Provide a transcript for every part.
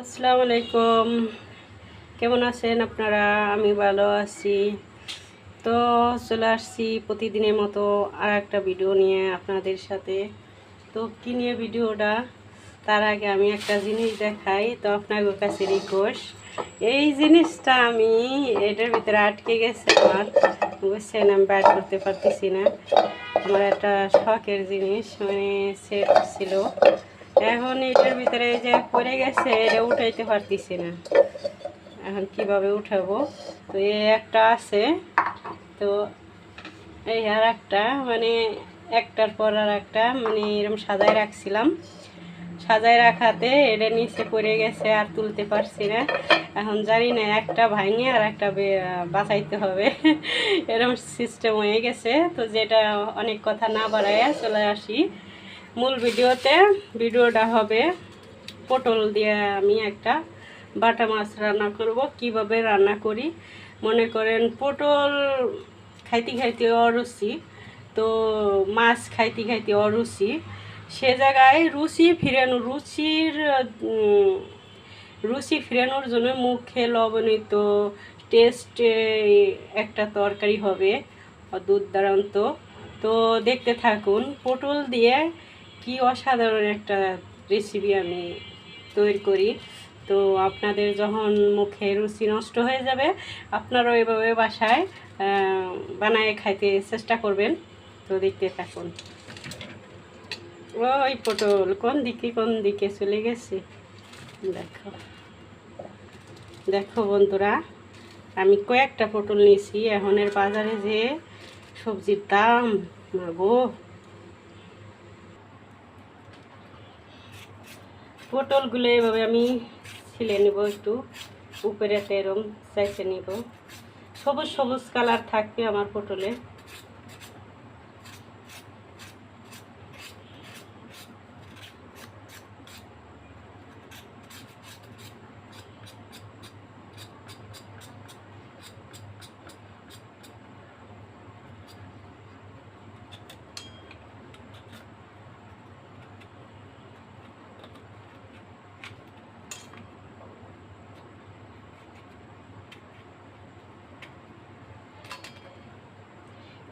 আসসালামু আলাইকুম। কেমন আছেন আপনারা? আমি ভালো আছি। তো চলে আসছি প্রতিদিনের মতো আর একটা ভিডিও নিয়ে আপনাদের সাথে। তো কী নিয়ে ভিডিওটা? তার আগে আমি একটা জিনিস দেখাই, তো আপনার কাছে রিকোয়েস্ট এই জিনিসটা আমি এটার ভিতরে আটকে গেছে আমার। বুঝছেন, আমি ব্যাট করতে পারতেছি না। আমার একটা শখের জিনিস মানে সেট ছিল। এখন এটার ভিতরে যে পড়ে গেছে, এটা উঠাইতে পারতেছি না। এখন কীভাবে উঠাবো? তো এই একটা আছে, তো এই আর একটা মানে একটার পর আর একটা মানে এরকম সাজায় রাখছিলাম। সাজায় রাখাতে এটা নিচে পড়ে গেছে, আর তুলতে পারছি না। এখন জানি না, একটা ভাঙে আর একটা বাঁচাইতে হবে। এরকম সিস্টেম হয়ে গেছে, তো যেটা অনেক কথা না বাড়াইয়া চলে আসি। মূল ভিডিওতে ভিডিওটা হবে পটল দিয়ে আমি একটা বাটা মাছ রান্না করব, কীভাবে রান্না করি। মনে করেন পটল খাইতে খাইতে অরুচি, তো মাছ খাইতে খাইতে অরুচি। সে জায়গায় রুচি ফিরানো, রুচির রুচি ফিরানোর জন্য মুখে লবণিত টেস্ট একটা তরকারি হবে দুধ দুর্দান্ত তো দেখতে থাকুন, পটল দিয়ে কি অসাধারণ একটা রেসিপি আমি তৈরি করি। তো আপনাদের যখন মুখে রুচি নষ্ট হয়ে যাবে, আপনারাও এভাবে বাসায় বানায় খাইতে চেষ্টা করবেন। তো দেখতে থাকুন। ওই পটল কোন দিকে কোন দিকে চলে গেছে? দেখো। দেখো বন্ধুরা, আমি কয়েকটা পটল নিয়েছি। এখনের বাজারে যে সবজির দাম গো! পটলগুলো এভাবে আমি ছিলে নেব একটু। উপরেতে এরম চাইছে নিব। সবুজ সবুজ কালার থাকবে আমার পটলে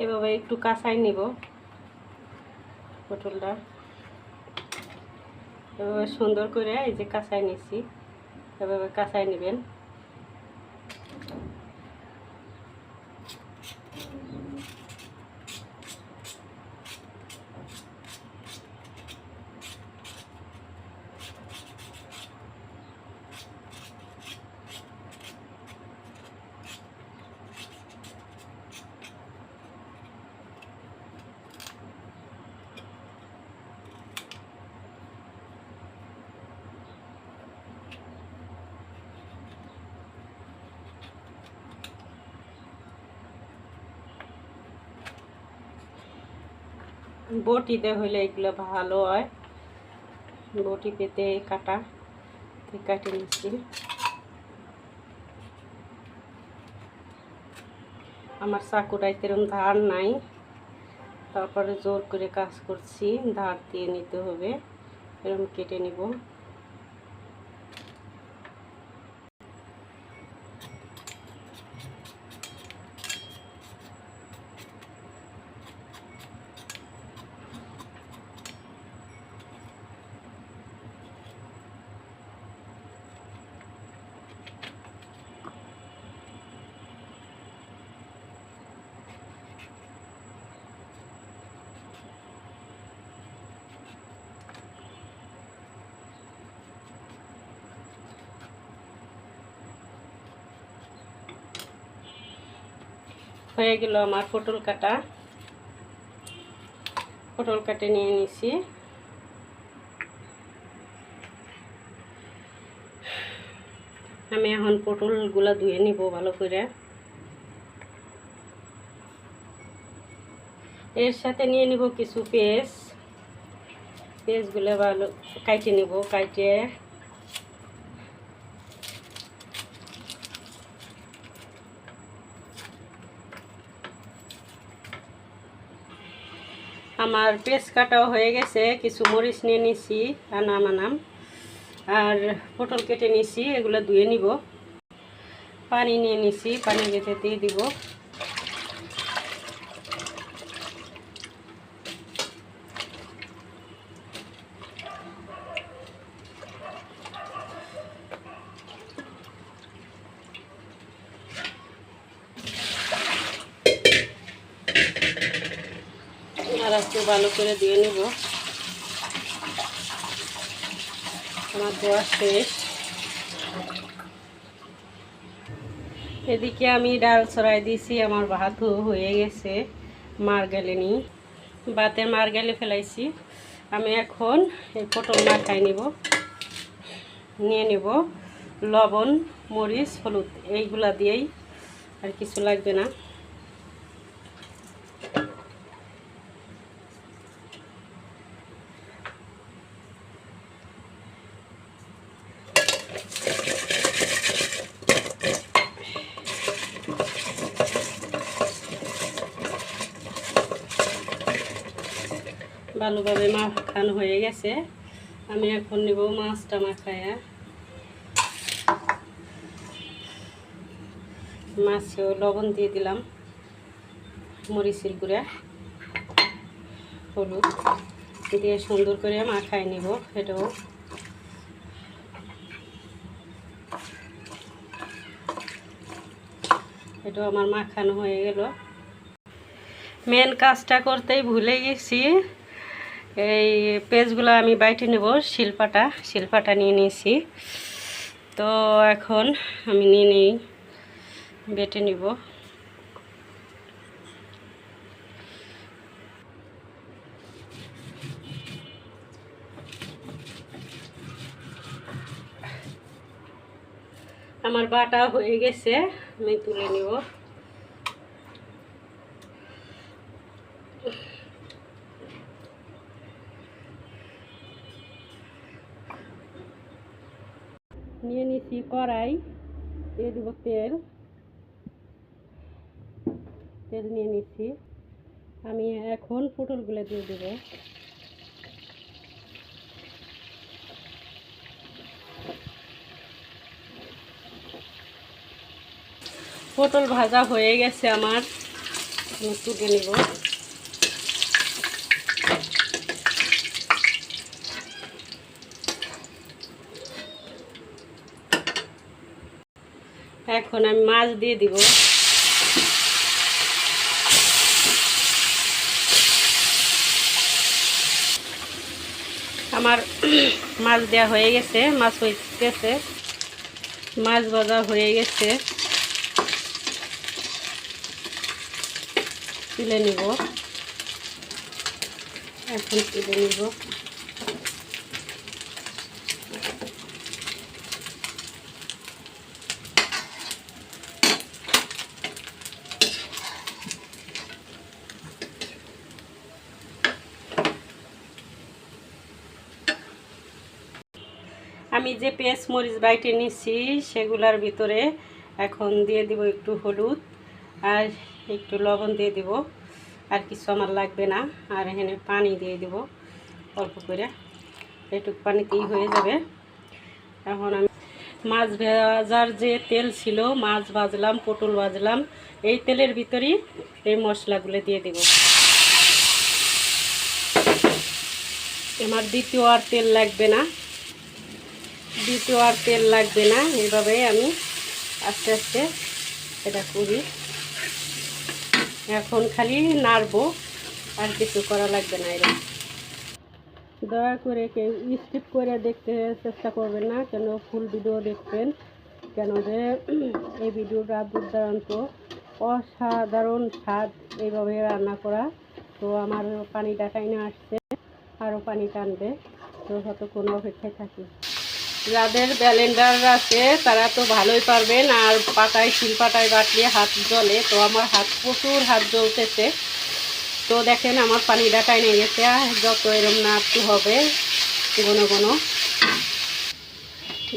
এভাবে একটু কাঁচাই নিব পটলটা। এভাবে সুন্দর করে এই যে কাঁচাই নিছি এভাবে কাঁচাই নেবেন। বটিতে হইলে এগুলো ভালো হয়। বটি পেতে কাটা কাটে নিচ্ছি আমার চাকুটাই তেরম ধার নাই। তারপরে জোর করে কাজ করছি, ধার দিয়ে নিতে হবে। এরকম কেটে নিব। হয়ে গেল আমার পটল কাটা। পটল কাটে নিয়ে নিছি। আমি এখন পটলগুলা ধুয়ে নিব ভালো করে। এর সাথে নিয়ে নিব কিছু পেঁয়াজ। পেঁয়াজগুলো ভালো কাইটে নিব, কাইটে আমার পেস্ট কাটাও হয়ে গেছে, কিছু মরিচ নিয়ে নিছি আনাম আনাম আর পটল কেটে নিছি, এগুলো ধুয়ে নিব। পানি নিয়ে নিছি, পানি যেতে দিয়ে দিব আর একটু ভালো করে দিয়ে নেব। আমার ধোয়া শেষ। এদিকে আমি ডাল ছড়াই দিয়েছি, আমার ভাত হয়ে গেছে মার গেলেনি ভাতের মার গেলে ফেলাইছি। আমি এখন এই পটল মাখাই নিব। নিয়ে নেব লবণ, মরিচ, হলুদ, এইগুলা দিয়েই আর কিছু লাগবে না। ভালোভাবে মাখানো হয়ে গেছে। আমি এখন নেব মাছটা মাখায়া। মাছেও লবণ দিয়ে দিলাম, মরিচের গুঁড়া, হলুদ দিয়ে সুন্দর করে মাখাই নিব এটাও। এটাও আমার মাখানো হয়ে গেল। মেন কাজটা করতেই ভুলে গেছি। এই পেজগুলো আমি বাইটে নেব, শিল্পাটা শিল্পাটা নিয়ে নিয়েছি। তো এখন আমি নিয়ে নিই, বেটে নিব। আমার বাটা হয়ে গেছে, আমি তুলে নিব নিয়ে নিছি কড়াই দিয়ে দিব তেল। তেল নিয়ে নিচ্ছি। আমি এখন পটলগুলো দিয়ে দেবো। পটল ভাজা হয়ে গেছে আমার। আমি তুলে নিব। এখন আমি মাছ দিয়ে দিব। আমার মাছ দেওয়া হয়ে গেছে, মাছ হইতেছে। মাছ ভাজা হয়ে গেছে। তুলে নিব। এখন তুলে নিব। আমি যে পেঁয়াজ মরিচ বাইটে নিচ্ছি সেগুলার ভিতরে এখন দিয়ে দিব একটু হলুদ আর একটু লবণ দিয়ে দিব। আর কিছু আমার লাগবে না, আর এখানে পানি দিয়ে দিব অল্প করে। একটু পানিতেই হয়ে যাবে। এখন আমি মাছ ভাজার যে তেল ছিল, মাছ ভাজলাম, পটল ভাজলাম, এই তেলের ভিতরেই এই মশলাগুলো দিয়ে দেব। আমার দ্বিতীয় আর তেল লাগবে না। দ্বিতীয় আর তেল লাগবে না এভাবে আমি আস্তে আস্তে এটা করি। এখন খালি নাড়বো, আর কিছু করা লাগবে না এরকম। দয়া করে কেউ স্কিপ করে দেখতে চেষ্টা করবেন না, কেন ফুল ভিডিও দেখবেন, কেন যে এই ভিডিওটা দুর্দান্ত, অসাধারণ স্বাদ এইভাবে রান্না করা। তো আমার পানিটা টাইনে আসছে আরও পানি টানবে, তো হয়তো কোনো অপেক্ষায় থাকি। যাদের ব্যালেন্ডার আছে, তারা তো ভালোই পারবেন। আর পাটায় শিল পাটায় বাটলে হাত জ্বলে, তো আমার হাত প্রচুর হাত জ্বলতেছে। তো দেখেন, আমার পানি ডাটাই নিয়ে গেছে যত এরম না একটু হবে ঘন ঘন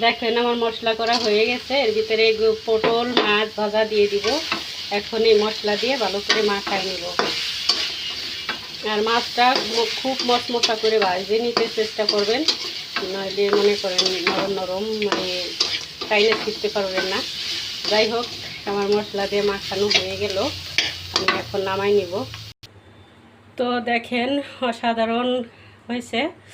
দেখেন, আমার মশলা করা হয়ে গেছে। এর ভিতরে পটল, মাছ ভাজা দিয়ে দিব। এখন এই মশলা দিয়ে ভালো করে মাখাই নেব। আর মাছটা খুব মশমশা করে ভাজে নিতে চেষ্টা করবেন। নইলে মনে করেন নরম নরম মানে টাইনে ফিরতে পারবেন না। যাই হোক, আমার মশলা দিয়ে মাখানো হয়ে গেল। আমি এখন নামাই নিব। তো দেখেন, অসাধারণ হয়েছে।